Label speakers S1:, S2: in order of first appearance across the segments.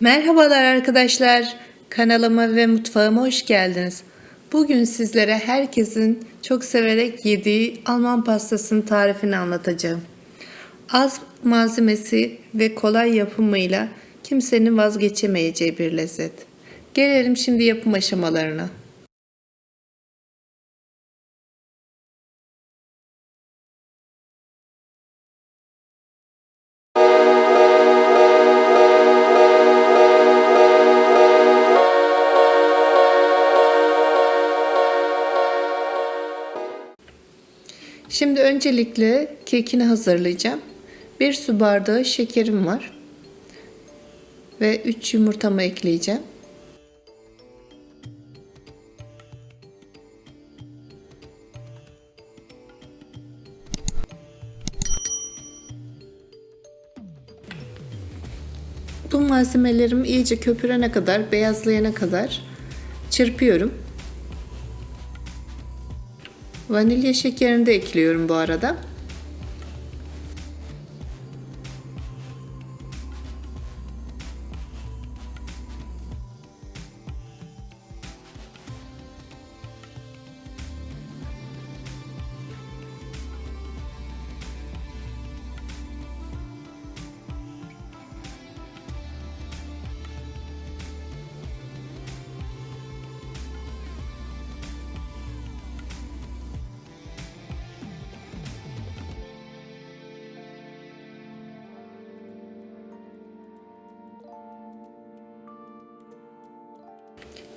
S1: Merhabalar arkadaşlar. Kanalıma ve mutfağıma hoş geldiniz. Bugün sizlere herkesin çok severek yediği Alman pastasının tarifini anlatacağım. Az malzemesi ve kolay yapımıyla kimsenin vazgeçemeyeceği bir lezzet. Gelelim şimdi yapım aşamalarına. Şimdi öncelikle kekini hazırlayacağım. Bir su bardağı şekerim var. Ve 3 yumurtamı ekleyeceğim. Bu malzemelerimi iyice köpürene kadar, beyazlayana kadar çırpıyorum. Vanilya şekerini de ekliyorum bu arada.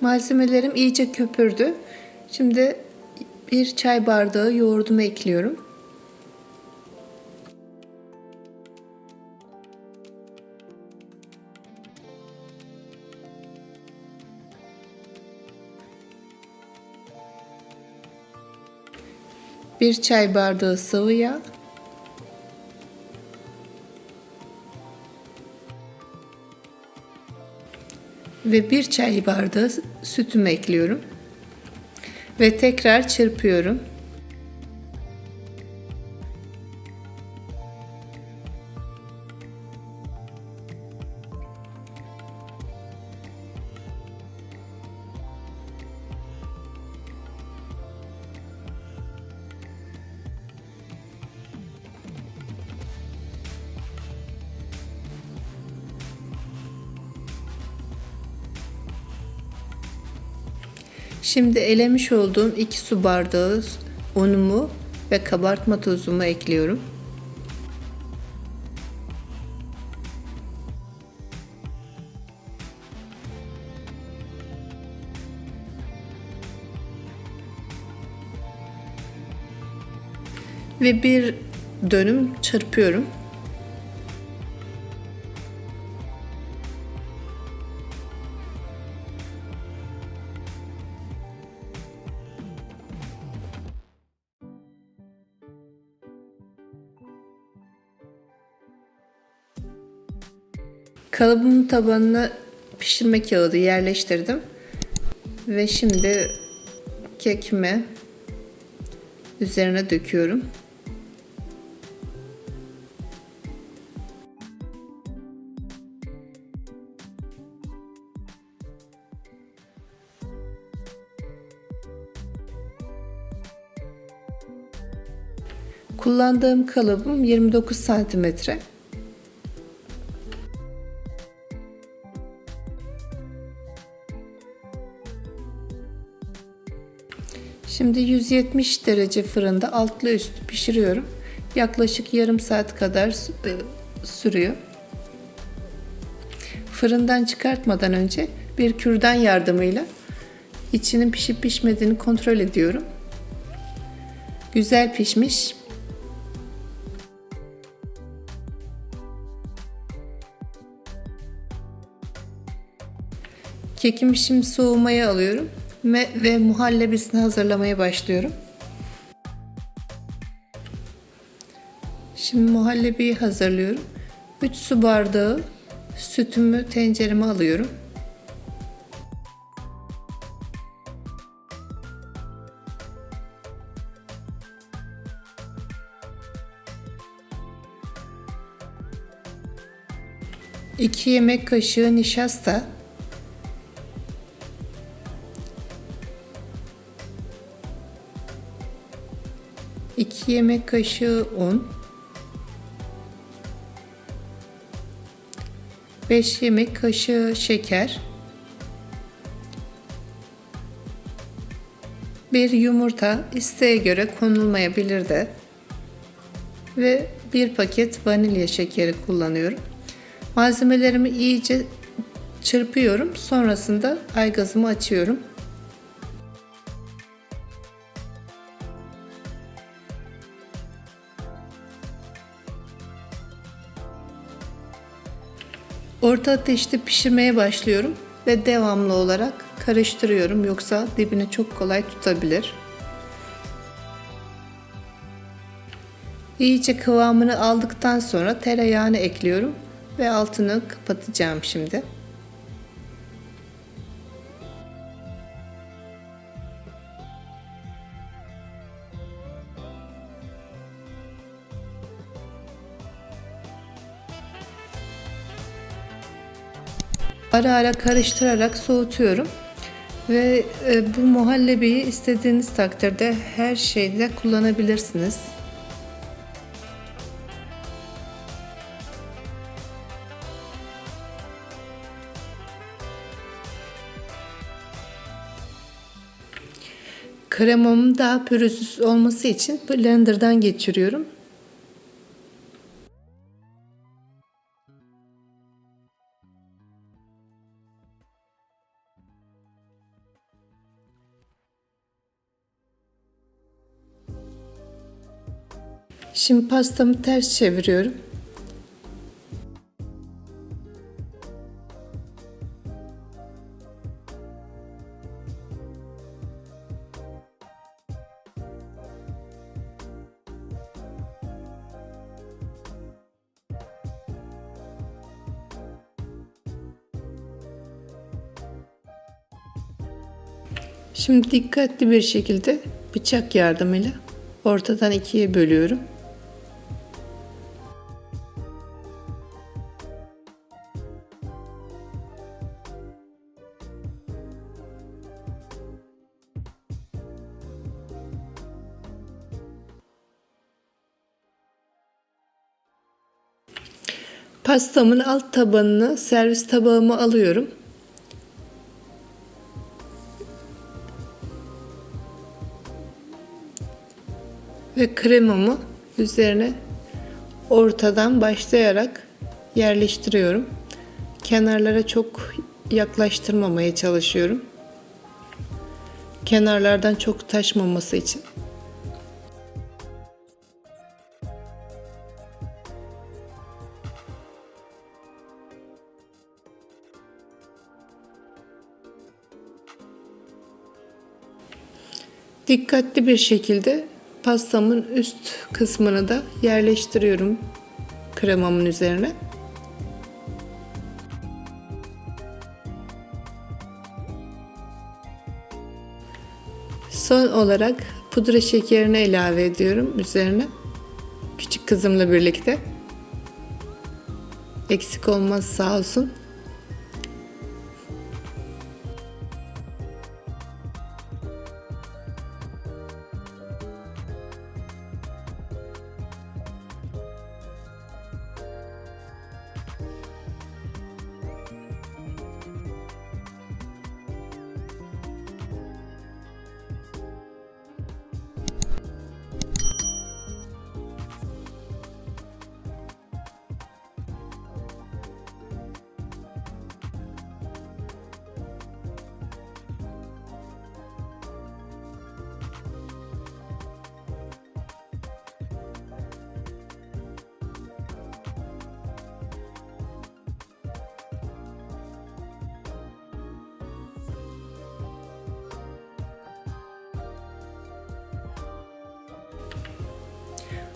S1: Malzemelerim iyice köpürdü. Şimdi bir çay bardağı yoğurdumu ekliyorum. Bir çay bardağı sıvı yağ. Ve bir çay bardağı sütümü ekliyorum. Ve tekrar çırpıyorum. Şimdi elemiş olduğum 2 su bardağı unumu ve kabartma tozumu ekliyorum. Ve bir dönüm çırpıyorum. Kalıbımın tabanına pişirme kağıdı yerleştirdim. Ve şimdi kekimi üzerine döküyorum. Kullandığım kalıbım 29 santimetre. Şimdi 170 derece fırında altlı üstü pişiriyorum. Yaklaşık yarım saat kadar e, sürüyor. Fırından çıkartmadan önce bir kürdan yardımıyla içinin pişip pişmediğini kontrol ediyorum. Güzel pişmiş. Kekimi şimdi soğumaya alıyorum ve, muhallebisini hazırlamaya başlıyorum. Şimdi muhallebiyi hazırlıyorum. 3 su bardağı sütümü tencereme alıyorum. 2 yemek kaşığı nişasta, iki yemek kaşığı un, 5 yemek kaşığı şeker, bir yumurta isteğe göre konulmayabilir de ve bir paket vanilya şekeri kullanıyorum. Malzemelerimi iyice çırpıyorum. Sonrasında aygazımı açıyorum. Orta ateşte pişirmeye başlıyorum ve devamlı olarak karıştırıyorum yoksa dibini çok kolay tutabilir. İyice kıvamını aldıktan sonra tereyağını ekliyorum ve altını kapatacağım şimdi. Ara ara karıştırarak soğutuyorum. Ve e, bu muhallebiyi istediğiniz takdirde her şeyde kullanabilirsiniz. Kremamın daha pürüzsüz olması için blenderdan geçiriyorum. Şimdi pastamı ters çeviriyorum. Şimdi dikkatli bir şekilde bıçak yardımıyla ortadan ikiye bölüyorum. Pastamın alt tabanını servis tabağıma alıyorum. Ve kremamı üzerine ortadan başlayarak yerleştiriyorum. Kenarlara çok yaklaştırmamaya çalışıyorum. Kenarlardan çok taşmaması için. Dikkatli bir şekilde pastamın üst kısmını da yerleştiriyorum kremamın üzerine. Son olarak pudra şekerini ilave ediyorum üzerine. Küçük kızımla birlikte. Eksik olmaz sağ olsun.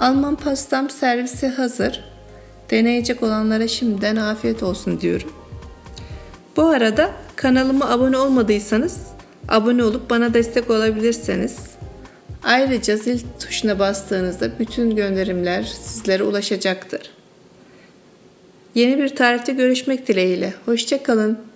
S1: Alman pastam servisi hazır. Deneyecek olanlara şimdiden afiyet olsun diyorum. Bu arada kanalıma abone olmadıysanız abone olup bana destek olabilirseniz ayrıca zil tuşuna bastığınızda bütün gönderimler sizlere ulaşacaktır. Yeni bir tarifte görüşmek dileğiyle. Hoşçakalın.